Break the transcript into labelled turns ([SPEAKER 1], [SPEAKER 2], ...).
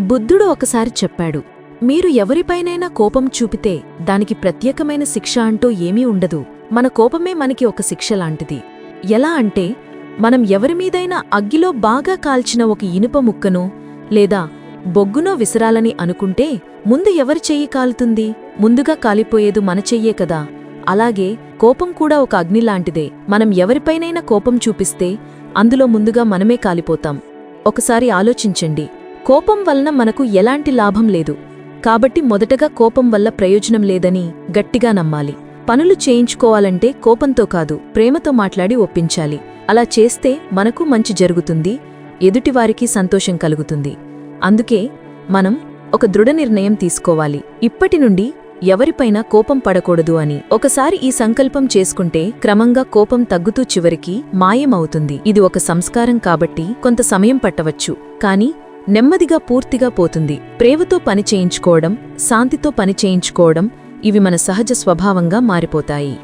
[SPEAKER 1] బుద్ధుడు ఒకసారి చెప్పాడు మీరు ఎవరిపైనైనా కోపం చూపితే దానికి ప్రత్యేకమైన శిక్ష అంటూ ఏమీ ఉండదు. మన కోపమే మనకి ఒక శిక్ష లాంటిది. ఎలా అంటే మనం ఎవరిమీదైనా అగ్గిలో బాగా కాల్చిన ఒక ఇనుప ముక్కను లేదా బొగ్గునో విసరాలని అనుకుంటే ముందు ఎవరి చెయ్యి కాలుతుంది? ముందుగా కాలిపోయేదు మన చెయ్యే కదా. అలాగే కోపం కూడా ఒక అగ్నిలాంటిదే మనం ఎవరిపైనైనా కోపం చూపిస్తే అందులో ముందుగా మనమే కాలిపోతాం. ఒకసారి ఆలోచించండి. కోపం వలన మనకు ఎలాంటి లాభం లేదు. కాబట్టి మొదటగా కోపం వల్ల ప్రయోజనం లేదని గట్టిగా నమ్మాలి. పనులు చేయించుకోవాలంటే కోపంతో కాదు ప్రేమతో మాట్లాడి ఒప్పించాలి. అలా చేస్తే మనకు మంచి జరుగుతుంది ఎదుటివారికి సంతోషం కలుగుతుంది. అందుకే మనం ఒక దృఢ నిర్ణయం తీసుకోవాలి. ఇప్పటి నుండి ఎవరిపైనా కోపం పడకూడదు అని. ఒకసారి ఈ సంకల్పం చేసుకుంటే క్రమంగా కోపం తగ్గుతూ చివరికి మాయమవుతుంది. ఇది ఒక సంస్కారం కాబట్టి కొంత సమయం పట్టవచ్చు. కానీ నెమ్మదిగా పూర్తిగా పోతుంది. ప్రేమతో పని చేయించుకోవడం శాంతితో పని చేయించుకోవడం ఇవి మన సహజ స్వభావంగా మారిపోతాయి.